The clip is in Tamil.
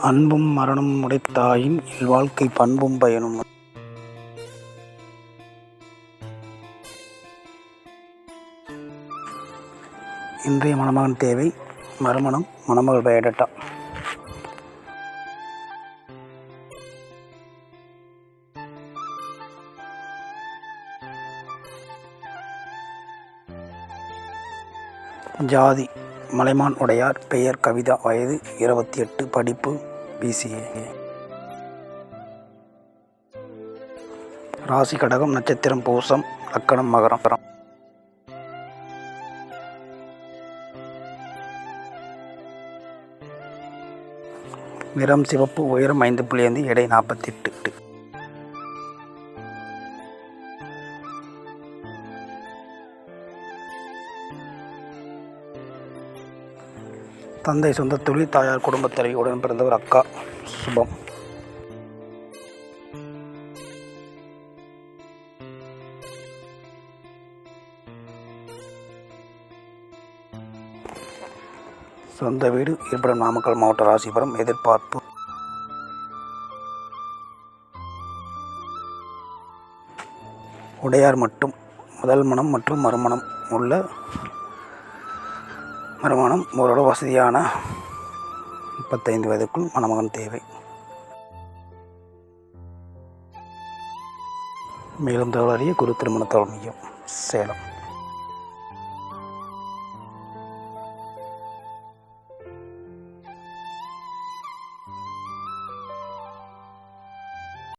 அன்பும் மரணம் உடைத்தாயின் இல்வாழ்க்கை பண்பும் பயனும். இன்றைய மணமகன் தேவை மறுமணம் மணமகள் பயோடேட்டா ஜாதி மலைமான் உடையார் பெயர் கவிதா வயது இருபத்தி எட்டு படிப்பு பிசிஏ ராசி கடகம் நட்சத்திரம் பூசம் லக்கணம் மகரம். நிறம் சிவப்பு உயரம் ஐந்து புள்ளி ஐந்து எடை நாற்பத்தி எட்டு தந்தை சொந்த தொழில் தாயார் குடும்பத் தலைவியுடன் பிறந்தவர் அக்கா. சுபம். சொந்த வீடு இருப்பிடம் நாமக்கல் மாவட்ட ராசிபுரம் எதிர்பார்ப்பு. உடையார் மட்டும் முதல் மனம் மற்றும் மறுமணம் உள்ள வருமானம் ஓரளவு வசதியான முப்பத்தைந்து வயதுக்குள் மணமகன் தேவை. மேலும் தகவல் அறிய குரு திருமண தலைமையும் சேலம்.